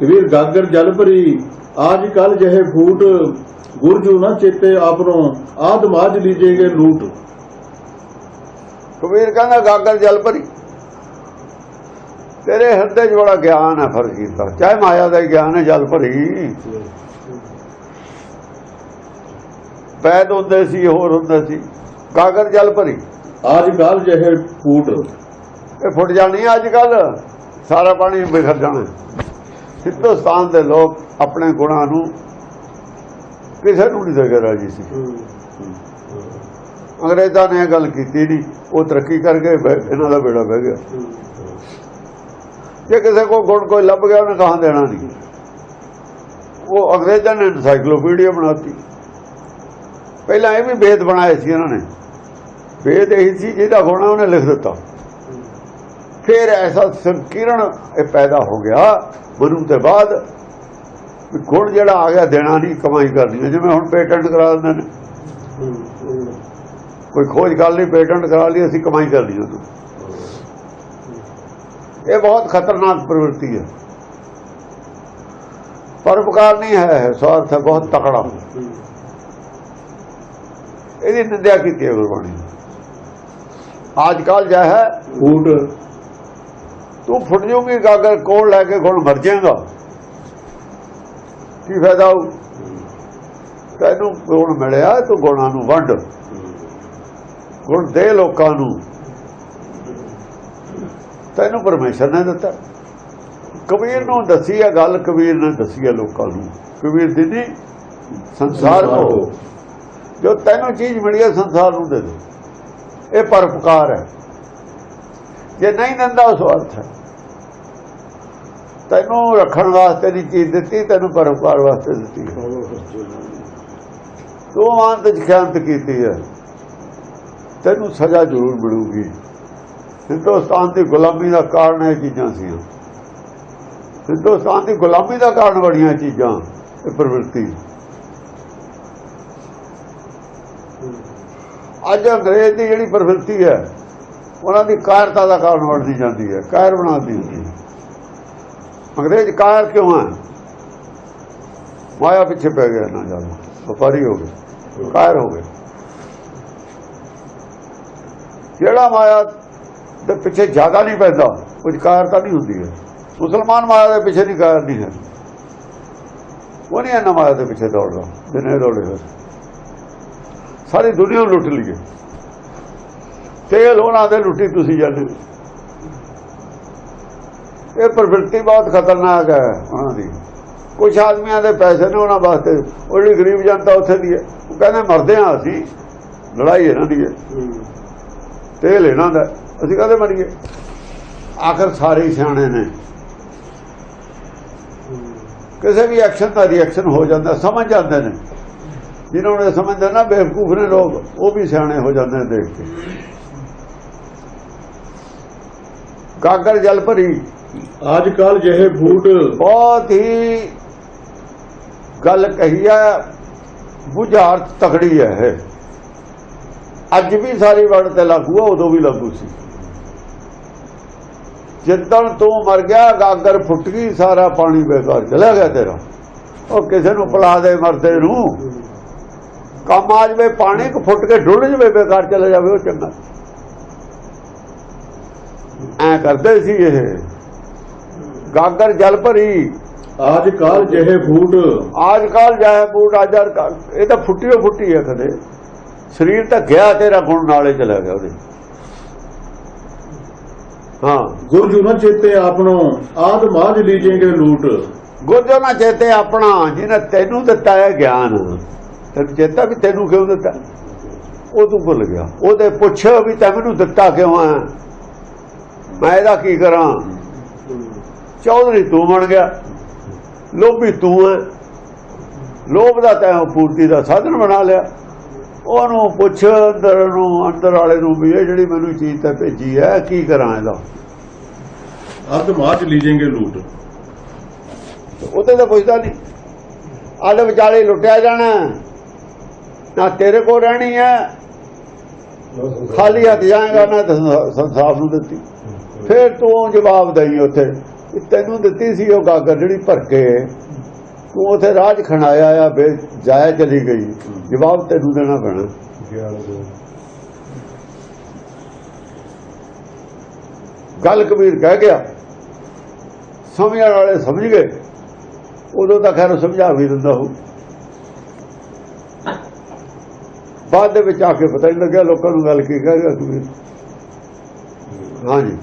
ਕਬੀਰ ਗਾਗਰ ਜਲ ਭਰੀ ਆਜ ਕੱਲ ਜਹੇ ਫੂਟ ਗੁਰਜੂ ਨਾ ਚੇਤੇ ਆਪਨੋ ਆਦ ਮਾਜ ਲੀਜੇਗੇ ਲੂਟ। ਕਬੀਰ ਕਹਿੰਦਾ ਗਾਗਰ ਜਲ ਭਰੀ ਤੇਰੇ ਹਿਰਦੇ 'ਚ ਬੜਾ ਗਿਆਨ ਹੈ ਫ਼ਰਕ ਕੀਤਾ। ਚਾਹੇ ਮਾਇਆ ਦਾ ਗਿਆਨ ਹੈ ਜਲ ਭਰੀ। ਪੈਦ ਹੁੰਦੇ ਸੀ ਹੋਰ ਹੁੰਦੇ ਸੀ। ਗਾਗਰ ਜਲ ਭਰੀ। ਆਜ ਕੱਲ ਜਹੇ ਫੂਟ। ਇਹ ਫੁੱਟ ਜਾਣੀ ਅੱਜ ਕੱਲ ਸਾਰਾ ਪਾਣੀ ਬਿਖਰ ਜਾਣਾ। ਹਿੰਦੁਸਤਾਨ ਦੇ ਲੋਕ ਆਪਣੇ ਗੁਣਾਂ ਨੂੰ ਕਿਸੇ ਨੂੰ ਨਹੀਂ ਦੇ ਕੇ ਰਾਜੀ ਸੀ। ਅੰਗਰੇਜ਼ਾਂ ਨੇ ਇਹ ਗੱਲ ਕੀਤੀ ਨਹੀਂ ਉਹ ਤਰੱਕੀ ਕਰਕੇ ਇਹਨਾਂ ਦਾ ਬੇੜਾ ਬਹਿ ਗਿਆ। ਜੇ ਕਿਸੇ ਕੋ ਗੁਣ ਕੋਈ ਲੱਭ ਗਿਆ ਉਹਨੇ ਕਹਾਂ ਦੇਣਾ ਨਹੀਂ ਉਹ ਅੰਗਰੇਜ਼ਾਂ ਨੇ ਐਨਸਾਈਕਲੋਪੀਡੀਆ ਬਣਾਤੀ। ਪਹਿਲਾਂ ਇਹ ਵੀ ਵੇਦ ਬਣਾਏ ਸੀ ਇਹਨਾਂ ਨੇ। ਵੇਦ ਇਹੀ ਸੀ ਜਿਹਦਾ ਗੁਣਾ ਉਹਨੇ ਲਿਖ ਦਿੱਤਾ। ਫਿਰ ਐਸਾ ਸੰਕੀਰਣ ਇਹ ਪੈਦਾ ਹੋ ਗਿਆ ਗੁਰੂ ਦੇ ਬਾਅਦ ਗੁਣ ਜਿਹੜਾ ਆ ਗਿਆ, ਦੇਣਾ ਨਹੀਂ, ਕਮਾਈ ਕਰਨੀ ਜਿਵੇਂ ਹੁਣ ਪੇਟੈਂਟ ਕਰਾ ਦਿੰਦੇ ਨੇ। ਕੋਈ ਖੋਜ ਕਰ ਲਈ ਪੇਟੈਂਟ ਕਰਾ ਲਈ, ਅਸੀਂ ਕਮਾਈ ਕਰ ਲਈ ਉਹਨੂੰ ਇਹ ਬਹੁਤ ਖਤਰਨਾਕ ਪ੍ਰਵਿਰਤੀ ਹੈ। ਪਰਉਪਕਾਰ ਨਹੀਂ ਹੈ ਸਵਾਰਥ ਬਹੁਤ ਤਕੜਾ। ਇਹਦੀ ਨਿੰਦਿਆ ਕੀਤੀ ਹੈ ਗੁਰਬਾਣੀ ਅੱਜ ਕੱਲ ਜਾ ਹੈ ਫੂਟ ਤੂੰ ਫੁੱਟ ਜਾਊਗੀ ਗਾਗਰ ਕੋਲ ਲੈ ਕੇ ਗੁਣ ਮਰ ਜਾਏਗਾ। ਕੀ ਫਾਇਦਾ ਹੋਊ? ਤੈਨੂੰ ਗੁਣ ਮਿਲਿਆ ਤੂੰ ਗੁਣਾਂ ਨੂੰ ਵੰਡ। ਗੁਣ ਦੇ ਲੋਕਾਂ ਨੂੰ। ਤੈਨੂੰ ਪਰਮੇਸ਼ਰ ਨੇ ਦਿੱਤਾ। ਕਬੀਰ ਨੂੰ ਦੱਸੀ ਹੈ ਗੱਲ ਕਬੀਰ ਨੇ ਦੱਸੀ ਹੈ ਲੋਕਾਂ ਨੂੰ। ਕਬੀਰ ਦੀ ਨਹੀਂ ਸੰਸਾਰ ਕੋ ਜੋ ਤੈਨੂੰ ਚੀਜ਼ ਮਿਲੀ ਹੈ ਸੰਸਾਰ ਨੂੰ ਦੇ ਦੇ। ਇਹ ਪਰਉਪਕਾਰ ਹੈ। ਜੇ ਨਹੀਂ ਦਿੰਦਾ ਉਸ ਅਰਥ ਹੈ। ਤੈਨੂੰ ਰੱਖਣ ਵਾਸਤੇ ਦੀ ਚੀਜ਼ ਦਿੱਤੀ, ਤੈਨੂੰ ਪਰਉਪਕਾਰ ਵਾਸਤੇ ਦਿੱਤੀ। ਹੈ ਤੂੰ ਮਾਨਤ ਖਿਆਨਤ ਕੀਤੀ ਹੈ। ਤੈਨੂੰ ਸਜ਼ਾ ਜ਼ਰੂਰ ਮਿਲੂਗੀ। ਹਿੰਦੁਸਤਾਨ ਦੀ ਗੁਲਾਮੀ ਦਾ ਕਾਰਨ ਇਹ ਚੀਜ਼ਾਂ ਸੀ ਹਿੰਦੁਸਤਾਨ ਦੀ ਗੁਲਾਮੀ ਦਾ ਕਾਰਨ ਬੜੀਆਂ ਚੀਜ਼ਾਂ, ਇਹ ਪ੍ਰਵਿਰਤੀ। ਅੱਜ ਅੰਗਰੇਜ਼ ਦੀ ਜਿਹੜੀ ਪ੍ਰਵਿਰਤੀ ਹੈ, ਉਹਨਾਂ ਦੀ ਕਾਇਰਤਾ ਦਾ ਕਾਰਨ ਬਣਦੀ ਜਾਂਦੀ ਹੈ, ਕਾਇਰ ਬਣਾਉਂਦੀ ਹੁੰਦੀ ਅੰਗਰੇਜ਼ ਕਾਇਰ ਕਿਉਂ ਹੈ ਮਾਇਆ ਪਿੱਛੇ ਪੈ ਗਿਆ ਨਾ ਜਾਣਾ। ਵਪਾਰੀ ਹੋ ਗਏ ਕਾਇਰ ਹੋ ਗਏ। ਜਿਹੜਾ ਮਾਇਆ ਦੇ ਪਿੱਛੇ ਜ਼ਿਆਦਾ ਨਹੀਂ ਪੈਂਦਾ, ਕੁਝ ਕਾਇਰਤਾ ਨਹੀਂ ਹੁੰਦੀ ਹੈ। ਮੁਸਲਮਾਨ ਮਾਇਆ ਦੇ ਪਿੱਛੇ ਨਹੀਂ ਕਾਇਰ ਨਹੀਂ ਹੈ। ਉਹ ਨਹੀਂ ਇਹਨਾਂ ਮਾਇਆ ਦੇ ਪਿੱਛੇ ਦੌੜਦਾ, ਜਿੰਨੇ ਦੌੜੇ ਹੋਏ। ਸਾਰੀ ਦੁਨੀਆ ਨੂੰ ਲੁੱਟ ਲਈਏ ਤੇਲ ਉਹਨਾਂ ਦੇ ਲੁੱਟੀ ਤੁਸੀਂ ਜਾਂਦੇ ਇਹ ਪ੍ਰਵਿਰਤੀ ਬਹੁਤ ਖਤਰਨਾਕ ਹੈ ਉਹਨਾਂ ਦੀ। ਕੁਝ ਆਦਮੀਆਂ ਦੇ ਪੈਸੇ ਨੇ ਉਹਨਾਂ ਵਾਸਤੇ। ਉਹ ਜਿਹੜੀ ਗਰੀਬ ਜਨਤਾ ਉੱਥੇ ਦੀ ਹੈ, ਉਹ ਕਹਿੰਦੇ ਮਰਦੇ ਹਾਂ ਅਸੀਂ। ਲੜਾਈ ਇਹਨਾਂ ਦੀ ਹੈ। ਤੇਲ ਇਹਨਾਂ ਦਾ ਅਸੀਂ ਕਹਦੇ ਮਰੀਏ? ਆਖਰ ਸਾਰੇ ਸਿਆਣੇ ਨੇ। ਕਿਸੇ ਵੀ ਐਕਸ਼ਨ ਦਾ ਰਿਐਕਸ਼ਨ ਹੋ ਜਾਂਦਾ, ਸਮਝ ਜਾਂਦੇ ਨੇ। ਜਿਨ੍ਹਾਂ ਨੇ ਸਮਝਦੇ ਨਾ, ਬੇਵਕੂਫ ਨੇ ਲੋਕ, ਉਹ ਵੀ ਸਿਆਣੇ ਹੋ ਜਾਂਦੇ ਨੇ ਦੇਖ ਕੇ। ਗਾਗਰ ਜਲ ਭਰੀ। ਅੱਜ ਕੱਲ ਜਿਹੇ ਫੂਟ ਬਹੁਤ ਹੀ ਗੱਲ ਕਹੀ ਹੈ ਬੁਝਾਰਤ ਤਕੜੀ ਹੈ ਇਹ ਅੱਜ ਵੀ ਸਾਰੀ ਵਰਡ ਤੇ ਲਾਗੂ ਹੈ ਉਦੋਂ ਵੀ ਲਾਗੂ ਸੀ ਜਿੱਦਣ ਤੂੰ ਮਰ ਗਿਆ ਗਾਗਰ ਫੁੱਟ ਗਈ ਸਾਰਾ ਪਾਣੀ ਬੇਕਾਰ ਚਲਾ ਗਿਆ ਤੇਰਾ ਉਹ ਕਿਸੇ ਨੂੰ ਪਿਲਾ ਦੇ ਮਰਦੇ ਨੂੰ ਕੰਮ ਆ ਜਵੇ ਪਾਣੀ ਕੋ ਫੁੱਟ ਕੇ ਡੁੱਲ ਜਵੇ ਬੇਕਾਰ ਚਲਾ ਜਾਵੇ ਉਹ ਚੰਗਾ ਐ ਕਰਦੇ ਸੀ ਇਹ ਗਾਗਰ ਜਲ ਭਰੀ। ਆਜ ਕੱਲ ਜਹੇ ਫੂਟ। ਆਜ ਕੱਲ ਜਾਏ ਬੂਟ ਆਜਰ ਇਹ ਤਾਂ ਫੁੱਟੀ ਓ ਫੁੱਟੀ ਹੈ ਕਦੇ ਸਰੀਰ ਤਾਂ ਗਿਆ ਤੇਰਾ ਗੁਣ ਨਾਲੇ ਚਲਾ ਗਿਆ ਉਹਦੇ। ਹਾਂ। ਗੁਰਜੂ ਨਾ ਚੇਤੇ ਆਪਨੋ ਆਦ ਮਾਜ ਲੀਜੇਗੇ ਲੂਟ। ਗੁਰਜੋ ਨਾ ਚੇਤੇ ਆਪਣਾ ਜਿਹਨੇ ਤੈਨੂੰ ਦਿੱਤਾ ਹੈ ਗਿਆਨ। ਤੈਨੂੰ ਚੇਤਾ ਵੀ ਤੈਨੂੰ ਕਿਉਂ ਦਿੱਤਾ? ਉਹ ਤੂੰ ਭੁੱਲ ਗਿਆ। ਉਹਦੇ ਪੁੱਛ ਵੀ ਤੈਨੂੰ ਦਿੱਤਾ ਕਿਉਂ ਹੈ? ਮੈਂ ਇਹਦਾ ਕੀ ਕਰਾਂ? ਚੌਧਰੀ ਤੂੰ ਬਣ ਗਿਆ। ਲੋਭੀ ਤੂੰ ਹੈ ਲੋਭ ਦਾ ਤੈਂ ਪੂਰਤੀ ਦਾ ਸਾਧਨ ਬਣਾ ਲਿਆ। ਉਹਨੂੰ ਪੁੱਛ ਅੰਦਰ ਨੂੰ ਅੰਦਰ ਵਾਲੇ ਨੂੰ ਵੀ ਇਹ ਜਿਹੜੀ ਮੈਨੂੰ ਚੀਜ਼ ਤਾਂ ਭੇਜੀ ਹੈ ਕੀ ਕਰਾਂ ਇਹਦਾ? ਅਰਧ ਮਾਜ ਲੀਜੇਗੇ ਲੂਟ। ਉਹਦੇ ਤਾਂ ਪੁੱਛਦਾ ਨਹੀਂ ਆਲੇ ਵਿਚਾਲੇ ਲੁੱਟਿਆ ਜਾਣਾ। ਨਾ ਤੇਰੇ ਕੋਲ ਰਹਿਣੀ ਹੈ ਖਾਲੀ ਹੱਥ ਜਾਏਗਾ ਨਾ ਤਾਂ ਸੰਸਾਰ ਨੂੰ ਦਿੱਤੀ। ਫਿਰ ਤੂੰ ਜਵਾਬ ਦੇਈ ਉੱਥੇ। ਤੈਨੂੰ ਦਿੱਤੀ ਸੀ ਉਹ ਗਾਗਰ ਜਿਹੜੀ ਭਰ ਕੇ ਤੂੰ ਉਥੇ ਰਾਜ ਖਣਾਇਆ ਆ ਬੇ ਜਾਇਆ ਚਲੀ ਗਈ। ਜਵਾਬ ਤੈਨੂੰ ਦੇਣਾ ਪੈਣਾ। ਗੱਲ ਕਬੀਰ ਕਹਿ ਗਿਆ। ਸਮਝਣ ਵਾਲੇ ਸਮਝ ਗਏ। ਉਦੋਂ ਤਾਂ ਖੈਰ ਸਮਝਾ ਵੀ ਦਿੰਦਾ ਹੋ ਬਾਅਦ ਦੇ ਵਿੱਚ ਆ ਕੇ ਪਤਾ ਨਹੀਂ ਲੱਗਿਆ, ਲੋਕਾਂ ਨੂੰ ਗੱਲ ਕੀ ਕਹਿ ਗਿਆ ਕਬੀਰ। ਹਾਂਜੀ।